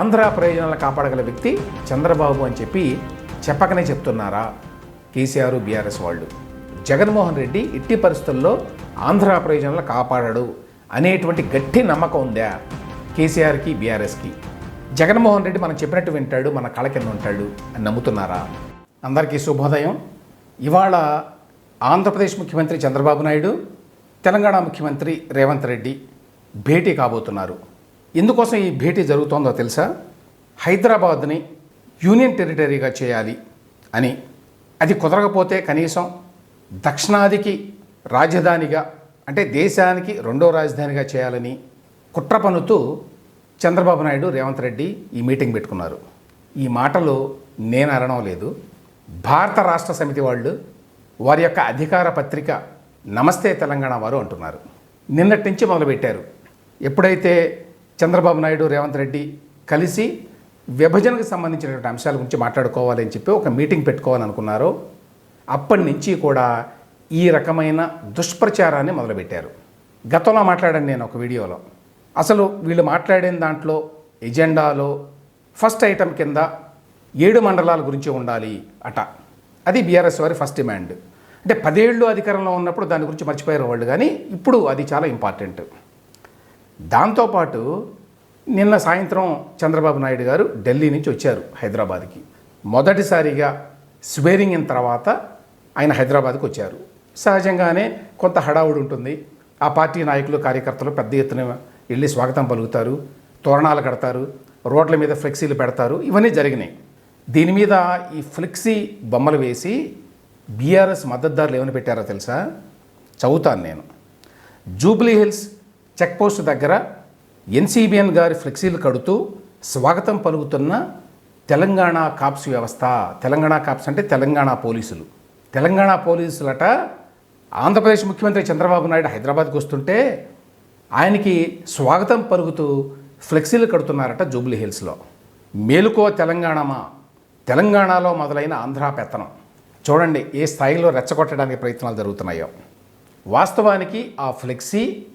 ఆంధ్ర ప్రయోజనాలను కాపాడగల వ్యక్తి చంద్రబాబు అని చెప్పి చెప్పకనే చెప్తున్నారా కేసీఆర్ బీఆర్ఎస్ వాళ్ళు. జగన్మోహన్ రెడ్డి ఇట్టి పరిస్థితుల్లో ఆంధ్ర ప్రయోజనాలు కాపాడడు అనేటువంటి గట్టి నమ్మకం ఉందా కేసీఆర్కి బీఆర్ఎస్కి? జగన్మోహన్ రెడ్డి మనం చెప్పినట్టు వింటాడు మన కళ కింద ఉంటాడు అని నమ్ముతున్నారా? అందరికీ శుభోదయం. ఇవాళ ఆంధ్రప్రదేశ్ ముఖ్యమంత్రి చంద్రబాబు నాయుడు తెలంగాణ ముఖ్యమంత్రి రేవంత్ రెడ్డి భేటీ కాబోతున్నారు. ఎందుకోసం ఈ భేటీ జరుగుతోందో తెలుసా? హైదరాబాద్ని యూనియన్ టెరిటరీగా చేయాలి అని. అది కుదరకపోతే కనీసం దక్షిణాదికి రాజధానిగా అంటే దేశానికి రెండో రాజధానిగా చేయాలని కుట్ర పనుతూ చంద్రబాబు నాయుడు రేవంత్ రెడ్డి ఈ మీటింగ్ పెట్టుకున్నారు. ఈ మాటలు నేను అనడం లేదు. భారత రాష్ట్ర సమితి వాళ్ళు వారి యొక్క అధికార పత్రిక నమస్తే తెలంగాణ వారు అంటున్నారు. నిన్నటి నుంచి మొదలుపెట్టారు. ఎప్పుడైతే చంద్రబాబు నాయుడు రేవంత్ రెడ్డి కలిసి విభజనకు సంబంధించినటువంటి అంశాల గురించి మాట్లాడుకోవాలని చెప్పి ఒక మీటింగ్ పెట్టుకోవాలనుకున్నారు అప్పటి నుంచి కూడా ఈ రకమైన దుష్ప్రచారాన్ని మొదలుపెట్టారు. గతంలో మాట్లాడాను నేను ఒక వీడియోలో. అసలు వీళ్ళు మాట్లాడిన దాంట్లో ఎజెండాలో ఫస్ట్ ఐటెం కింద ఏడు మండలాల గురించి ఉండాలి అట. అది బీఆర్ఎస్ వారి ఫస్ట్ డిమాండ్. అంటే పదేళ్ళు అధికారంలో ఉన్నప్పుడు దాని గురించి మర్చిపోయారు వాళ్ళు కానీ ఇప్పుడు అది చాలా ఇంపార్టెంట్. దాంతోపాటు నిన్న సాయంత్రం చంద్రబాబు నాయుడు గారు ఢిల్లీ నుంచి వచ్చారు హైదరాబాద్కి. మొదటిసారిగా స్వేరింగ్ ఇన్ తర్వాత ఆయన హైదరాబాద్కి వచ్చారు. సహజంగానే కొంత హడావుడి ఉంటుంది. ఆ పార్టీ నాయకులు కార్యకర్తలు పెద్ద ఎత్తున వెళ్ళి స్వాగతం పలుకుతారు తోరణాలు కడతారు రోడ్ల మీద ఫ్లెక్సీలు పెడతారు. ఇవన్నీ జరిగినాయి. దీని మీద ఈ ఫ్లెక్సీ బొమ్మలు వేసి బీఆర్ఎస్ మద్దతుదారులు ఏమని పెట్టారో తెలుసా? చదువుతాను నేను. జూబ్లీ హిల్స్ చెక్పోస్ట్ దగ్గర ఎన్సీబీఎన్ గారి ఫ్లెక్సీలు కడుతూ స్వాగతం పలుకుతున్న తెలంగాణ కాప్స్ వ్యవస్థ. తెలంగాణ కాప్స్ అంటే తెలంగాణ పోలీసులు. తెలంగాణ పోలీసులట ఆంధ్రప్రదేశ్ ముఖ్యమంత్రి చంద్రబాబు నాయుడు హైదరాబాద్కి వస్తుంటే ఆయనకి స్వాగతం పలుకుతూ ఫ్లెక్సీలు కడుతున్నారట జూబ్లీ హిల్స్లో. మేలుకో తెలంగాణమా? తెలంగాణలో మొదలైన ఆంధ్ర పెత్తనం. చూడండి ఏ స్థాయిలో రెచ్చగొట్టడానికి ప్రయత్నాలు జరుగుతున్నాయో. వాస్తవానికి ఆ ఫ్లెక్సీ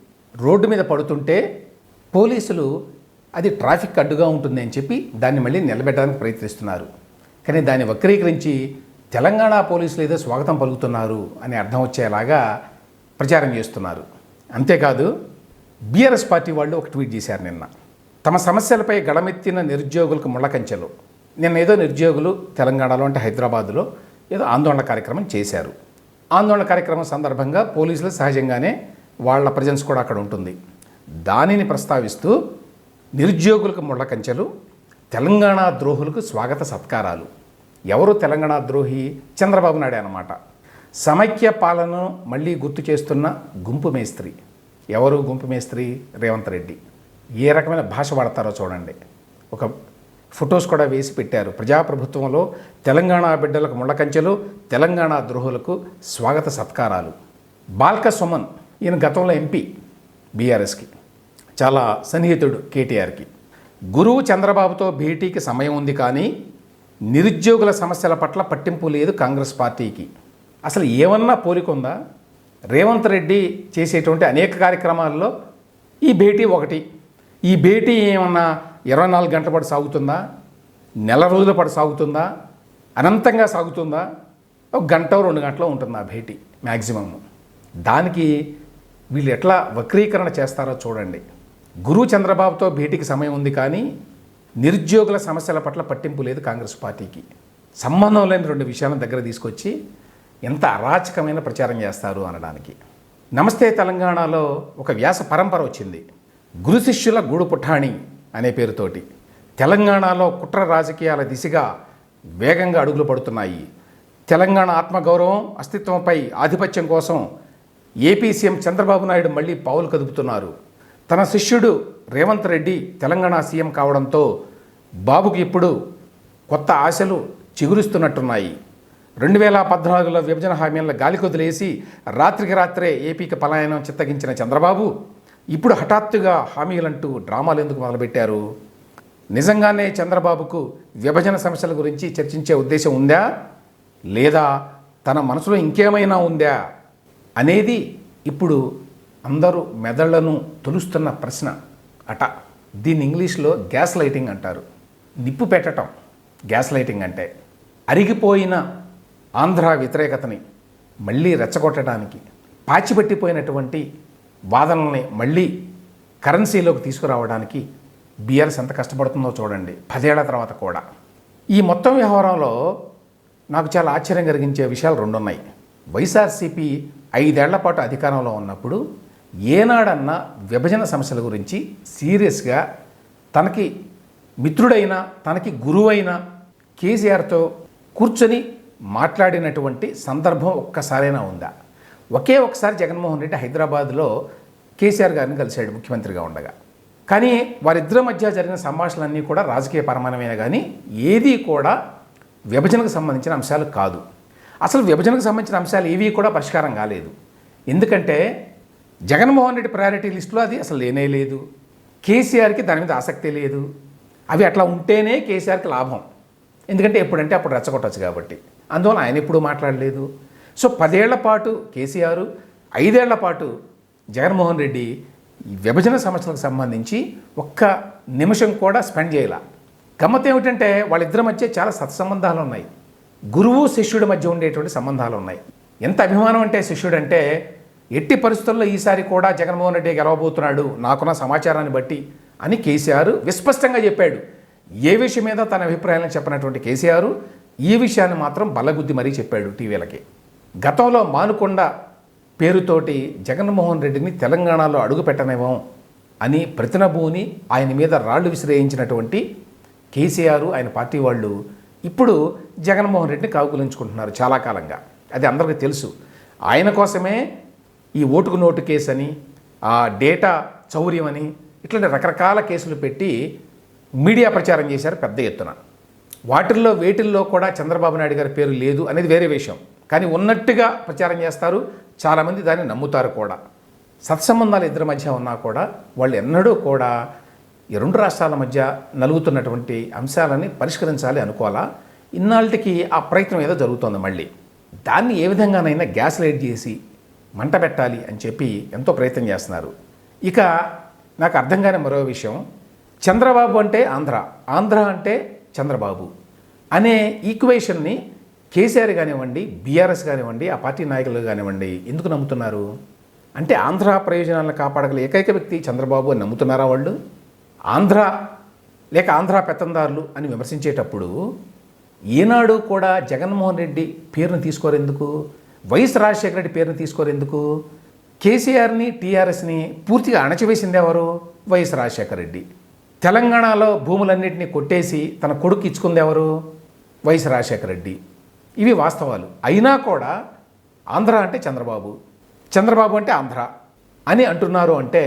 రోడ్డు మీద పడుతుంటే పోలీసులు అది ట్రాఫిక్ అడ్డుగా ఉంటుంది అని చెప్పి దాన్ని మళ్ళీ నిలబెట్టడానికి ప్రయత్నిస్తున్నారు. కానీ దాన్ని వక్రీకరించి తెలంగాణ పోలీసులు ఏదో స్వాగతం పలుకుతున్నారు అని అర్థం వచ్చేలాగా ప్రచారం చేస్తున్నారు. అంతేకాదు బీఆర్ఎస్ పార్టీ వాళ్ళు ఒక ట్వీట్ చేశారు నిన్న. తమ సమస్యలపై గడమెత్తిన నిరుద్యోగులకు ముళ్ళకంచెలు. నిన్న ఏదో నిరుద్యోగులు తెలంగాణలో అంటే హైదరాబాదులో ఏదో ఆందోళన కార్యక్రమం చేశారు. ఆందోళన కార్యక్రమం సందర్భంగా పోలీసులు సహజంగానే వాళ్ళ ప్రజెన్స్ కూడా అక్కడ ఉంటుంది. దానిని ప్రస్తావిస్తూ నిరుద్యోగులకు ముళ్ళ కంచెలు తెలంగాణ ద్రోహులకు స్వాగత సత్కారాలు. ఎవరు తెలంగాణ ద్రోహి? చంద్రబాబు నాయుడు అనమాట సమైక్య పాలనను మళ్ళీ గుర్తు చేస్తున్న గుంపు మేస్త్రి. ఎవరు గుంపు మేస్త్రి? రేవంత్ రెడ్డి. ఏ రకమైన భాష వాడతారో చూడండి. ఒక ఫొటోస్ కూడా వేసి పెట్టారు. ప్రజాప్రభుత్వంలో తెలంగాణ బిడ్డలకు ముళ్ళకంచెలు తెలంగాణ ద్రోహులకు స్వాగత సత్కారాలు. బాల్క సుమన్ ఈయన గతంలో ఎంపీ బీఆర్ఎస్కి చాలా సన్నిహితుడు కేటీఆర్కి. గురువు చంద్రబాబుతో భేటీకి సమయం ఉంది కానీ నిరుద్యోగుల సమస్యల పట్ల పట్టింపు లేదు కాంగ్రెస్ పార్టీకి. అసలు ఏమన్నా పోలికుందా రేవంత్ రెడ్డి చేసేటువంటి అనేక కార్యక్రమాల్లో ఈ భేటీ ఒకటి. ఈ భేటీ ఏమన్నా ఇరవై నాలుగు గంటల పాటు సాగుతుందా? నెల రోజుల పాటు సాగుతుందా? అనంతంగా సాగుతుందా? ఒక గంట రెండు గంటలో ఉంటుంది ఆ భేటీ మ్యాక్సిమమ్ దానికి వీళ్ళు ఎట్లా వక్రీకరణ చేస్తారో చూడండి. గురు చంద్రబాబుతో భేటీకి సమయం ఉంది కానీ నిరుద్యోగుల సమస్యల పట్ల పట్టింపు లేదు కాంగ్రెస్ పార్టీకి. సంబంధం లేని రెండు విషయాలను దగ్గర తీసుకొచ్చి ఎంత అరాచకమైన ప్రచారం చేస్తారు అనడానికి. నమస్తే తెలంగాణలో ఒక వ్యాస పరంపర వచ్చింది. గురు శిష్యుల గూడు పుఠాణి అనే పేరుతోటి. తెలంగాణలో కుట్ర రాజకీయాల దిశగా వేగంగా అడుగులు పడుతున్నాయి. తెలంగాణ ఆత్మగౌరవం అస్తిత్వంపై ఆధిపత్యం కోసం ఏపీ సీఎం చంద్రబాబు నాయుడు మళ్ళీ పావులు కదుపుతున్నారు. తన శిష్యుడు రేవంత్ రెడ్డి తెలంగాణ సీఎం కావడంతో బాబుకి ఇప్పుడు కొత్త ఆశలు చిగురిస్తున్నట్టున్నాయి. రెండు వేల పద్నాలుగులో విభజన హామీలను గాలికొదిలేసి రాత్రికి రాత్రే ఏపీకి పలాయనం చిత్తగించిన చంద్రబాబు ఇప్పుడు హఠాత్తుగా హామీలంటూ డ్రామాలు ఎందుకు మొదలుపెట్టారు? నిజంగానే చంద్రబాబుకు విభజన సమస్యల గురించి చర్చించే ఉద్దేశం ఉందా? లేదా తన మనసులో ఇంకేమైనా ఉందా? అనేది ఇప్పుడు అందరూ మెదళ్ళను తొలుస్తున్న ప్రశ్న అట. దీన్ని ఇంగ్లీష్లో గ్యాస్ లైటింగ్ అంటారు. నిప్పు పెట్టడం గ్యాస్ లైటింగ్ అంటే అరిగిపోయిన ఆంధ్ర వ్యతిరేకతని మళ్ళీ రెచ్చగొట్టడానికి పాచిపెట్టిపోయినటువంటి వాదనల్ని మళ్ళీ కరెన్సీలోకి తీసుకురావడానికి బీఆర్ఎస్ ఎంత కష్టపడుతుందో చూడండి. పదేళ్ళ తర్వాత కూడా. ఈ మొత్తం వ్యవహారంలో నాకు చాలా ఆశ్చర్యం కలిగించే విషయాలు రెండు ఉన్నాయి వైఎస్ఆర్సీపీ ఐదేళ్ళ పాటు అధికారంలో ఉన్నప్పుడు ఏనాడన్నా విభజన సమస్యల గురించి సీరియస్గా తనకి మిత్రుడైన తనకి గురువైన కేసీఆర్తో కూర్చొని మాట్లాడినటువంటి సందర్భం ఒక్కసారైనా ఉందా? ఒకే ఒకసారి జగన్మోహన్ రెడ్డి హైదరాబాద్లో కేసీఆర్ గారిని కలిశాడు ముఖ్యమంత్రిగా ఉండగా. కానీ వారిద్దరి మధ్య జరిగిన సంభాషణలన్నీ కూడా రాజకీయ పరమాణమైన కానీ ఏదీ కూడా విభజనకు సంబంధించిన అంశాలు కాదు. అసలు విభజనకు సంబంధించిన అంశాలు ఏవి కూడా పరిష్కారం కాలేదు. ఎందుకంటే జగన్మోహన్ రెడ్డి ప్రయారిటీ లిస్టులో అది అసలు లేనే లేదు. కేసీఆర్కి దాని మీద ఆసక్తి లేదు. అవి అట్లా ఉంటేనే కేసీఆర్కి లాభం. ఎందుకంటే ఎప్పుడంటే అప్పుడు రెచ్చగొట్టచ్చు కాబట్టి. అందువల్ల ఆయన ఎప్పుడూ మాట్లాడలేదు. సో పదేళ్ళ పాటు కేసీఆర్ ఐదేళ్ళ పాటు జగన్మోహన్ రెడ్డి ఈ విభజన సమస్యలకు సంబంధించి ఒక్క నిమిషం కూడా స్పెండ్ చేయాల. గమ్మత్ ఏమిటంటే వాళ్ళిద్దరి మధ్య చాలా సత్సంబంధాలు ఉన్నాయి. గురువు శిష్యుడి మధ్య ఉండేటువంటి సంబంధాలు ఉన్నాయి ఎంత అభిమానం అంటే శిష్యుడు అంటే ఎట్టి పరిస్థితుల్లో ఈసారి కూడా జగన్మోహన్ రెడ్డి గెలవబోతున్నాడు నాకున్న సమాచారాన్ని బట్టి అని కేసీఆర్ విస్పష్టంగా చెప్పాడు. ఏ విషయం మీద తన అభిప్రాయాలను చెప్పినటువంటి కేసీఆర్ ఈ విషయాన్ని మాత్రం బలగుద్ది మరీ చెప్పాడు టీవీలకి. గతంలో మానుకొండ పేరుతోటి జగన్మోహన్ రెడ్డిని తెలంగాణలో అడుగు పెట్టనివ్వం అని ప్రతినభూని ఆయన మీద రాళ్ళు విసిరేయించినటువంటి కేసీఆర్ ఆయన పార్టీ వాళ్ళు ఇప్పుడు జగన్మోహన్ రెడ్డిని కావుకులించుకుంటున్నారు చాలా కాలంగా. అది అందరికీ తెలుసు. ఆయన కోసమే ఈ ఓటుకు నోటు కేసు అని ఆ డేటా చౌర్యం అని ఇట్లాంటి రకరకాల కేసులు పెట్టి మీడియా ప్రచారం చేశారు పెద్ద ఎత్తున. వాటిల్లో వేటిల్లో కూడా చంద్రబాబు నాయుడు గారి పేరు లేదు అనేది వేరే విషయం. కానీ ఉన్నట్టుగా ప్రచారం చేస్తారు. చాలామంది దాన్ని నమ్ముతారు కూడా. సత్సంబంధాలు ఇద్దరి మధ్య ఉన్నా కూడా వాళ్ళు ఎన్నడూ కూడా ఈ రెండు రాష్ట్రాల మధ్య నలుగుతున్నటువంటి అంశాలని పరిష్కరించాలి అనుకోవాలా? ఇన్నాళ్ళకి ఆ ప్రయత్నం ఏదో జరుగుతోంది మళ్ళీ. దాన్ని ఏ విధంగానైనా గ్యాస్ లైట్ చేసి మంట పెట్టాలి అని చెప్పి ఎంతో ప్రయత్నం చేస్తున్నారు. ఇక నాకు అర్థం కాని మరో విషయం. చంద్రబాబు అంటే ఆంధ్ర. ఆంధ్ర అంటే చంద్రబాబు అనే ఈక్వేషన్ని కేసీఆర్ కానివ్వండి బీఆర్ఎస్ కానివ్వండి ఆ పార్టీ నాయకులు కానివ్వండి ఎందుకు నమ్ముతున్నారు? అంటే ఆంధ్ర ప్రయోజనాలను కాపాడగల ఏకైక వ్యక్తి చంద్రబాబు అని నమ్ముతున్నారా వాళ్ళు? ఆంధ్ర లేక ఆంధ్ర పెత్తందారులు అని విమర్శించేటప్పుడు ఈనాడు కూడా జగన్మోహన్ రెడ్డి పేరును తీసుకోరెందుకు వైఎస్ రాజశేఖర రెడ్డి పేరును తీసుకోరెందుకు కేసీఆర్ని టీఆర్ఎస్ని పూర్తిగా అణచివేసింది ఎవరు? వైఎస్ రాజశేఖర రెడ్డి. తెలంగాణలో భూములన్నింటినీ కొట్టేసి తన కొడుకు ఇచ్చుకుంది ఎవరు? వైఎస్ రాజశేఖర రెడ్డి. ఇవి వాస్తవాలు. అయినా కూడా ఆంధ్ర అంటే చంద్రబాబు. చంద్రబాబు అంటే ఆంధ్ర అని అంటున్నారు అంటే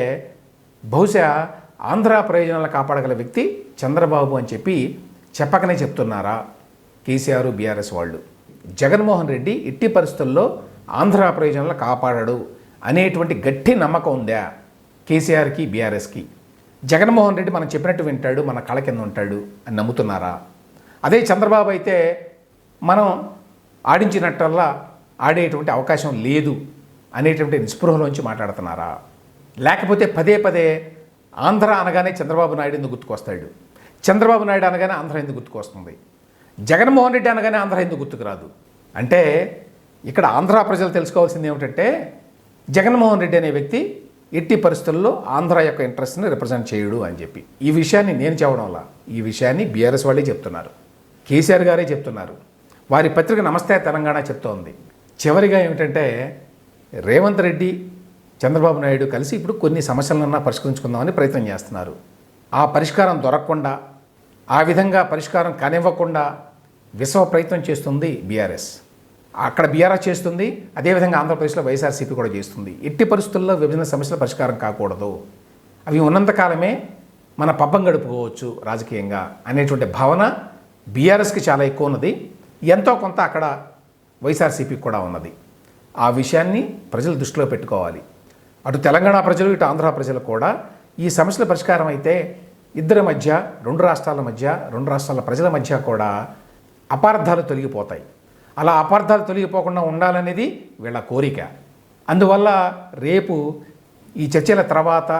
బహుశా ఆంధ్ర ప్రయోజనాలు కాపాడగల వ్యక్తి చంద్రబాబు అని చెప్పి చెప్పకనే చెప్తున్నారా కేసీఆర్ బీఆర్ఎస్ వాళ్ళు. జగన్మోహన్ రెడ్డి ఇట్టి పరిస్థితుల్లో ఆంధ్ర ప్రయోజనాలు కాపాడడు అనేటువంటి గట్టి నమ్మకం ఉందా కేసీఆర్కి బీఆర్ఎస్కి? జగన్మోహన్ రెడ్డి మనం చెప్పినట్టు వింటాడు మన కళ కింద ఉంటాడు అని నమ్ముతున్నారా? అదే చంద్రబాబు అయితే మనం ఆడించినట్టల్లా ఆడేటువంటి అవకాశం లేదు అనేటువంటి నిస్పృహలోంచి మాట్లాడుతున్నారా? లేకపోతే పదే పదే ఆంధ్ర అనగానే చంద్రబాబు నాయుడు ఎందుకు గుర్తుకొస్తాడు? చంద్రబాబు నాయుడు అనగానే ఆంధ్ర ఎందుకు గుర్తుకొస్తుంది? జగన్మోహన్ రెడ్డి అనగానే ఆంధ్ర ఎందుకు గుర్తుకురాదు? అంటే ఇక్కడ ఆంధ్ర ప్రజలు తెలుసుకోవాల్సింది ఏమిటంటే జగన్మోహన్ రెడ్డి అనే వ్యక్తి ఎట్టి పరిస్థితుల్లో ఆంధ్ర యొక్క ఇంట్రెస్ట్ని రిప్రజెంట్ చేయడు అని చెప్పి. ఈ విషయాన్ని నేను చెప్పడం వల్ల ఈ విషయాన్ని బీఆర్ఎస్ వాళ్ళే చెప్తున్నారు. కేసీఆర్ గారే చెప్తున్నారు. వారి పత్రిక నమస్తే తెలంగాణ చెప్తోంది. చివరిగా ఏమిటంటే రేవంత్ రెడ్డి చంద్రబాబు నాయుడు కలిసి ఇప్పుడు కొన్ని సమస్యలన్నా పరిష్కరించుకుందామని ప్రయత్నం చేస్తున్నారు. ఆ పరిష్కారం దొరకకుండా ఆ విధంగా పరిష్కారం కానివ్వకుండా విశ్వ ప్రయత్నం చేస్తుంది బీఆర్ఎస్. అక్కడ బీఆర్ఎస్ చేస్తుంది అదేవిధంగా ఆంధ్రప్రదేశ్లో వైఎస్ఆర్సీపీ కూడా చేస్తుంది. ఎట్టి పరిస్థితుల్లో విభజన సమస్యల పరిష్కారం కాకూడదు. అవి ఉన్నంతకాలమే మన పబ్బం గడుపుకోవచ్చు రాజకీయంగా అనేటువంటి భావన బీఆర్ఎస్కి చాలా ఎక్కువ ఉన్నది. ఎంతో కొంత అక్కడ వైఎస్ఆర్సీపీకి కూడా ఉన్నది. ఆ విషయాన్ని ప్రజలు దృష్టిలో పెట్టుకోవాలి. అటు తెలంగాణ ప్రజలు ఇటు ఆంధ్ర ప్రజలు కూడా ఈ సమస్యల పరిష్కారం అయితే ఇద్దరి మధ్య రెండు రాష్ట్రాల మధ్య రెండు రాష్ట్రాల ప్రజల మధ్య కూడా అపార్థాలు తొలగిపోతాయి. అలా అపార్థాలు తొలగిపోకుండా ఉండాలనేది వీళ్ళ కోరిక. అందువల్ల రేపు ఈ చర్చల తర్వాత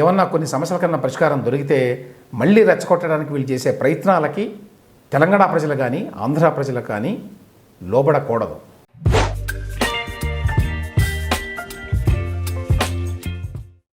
ఏమన్నా కొన్ని సమస్యల కన్నా పరిష్కారం దొరికితే మళ్ళీ రెచ్చగొట్టడానికి వీళ్ళు చేసే ప్రయత్నాలకి తెలంగాణ ప్రజలు కానీ ఆంధ్ర ప్రజలు కానీ లోబడకూడదు.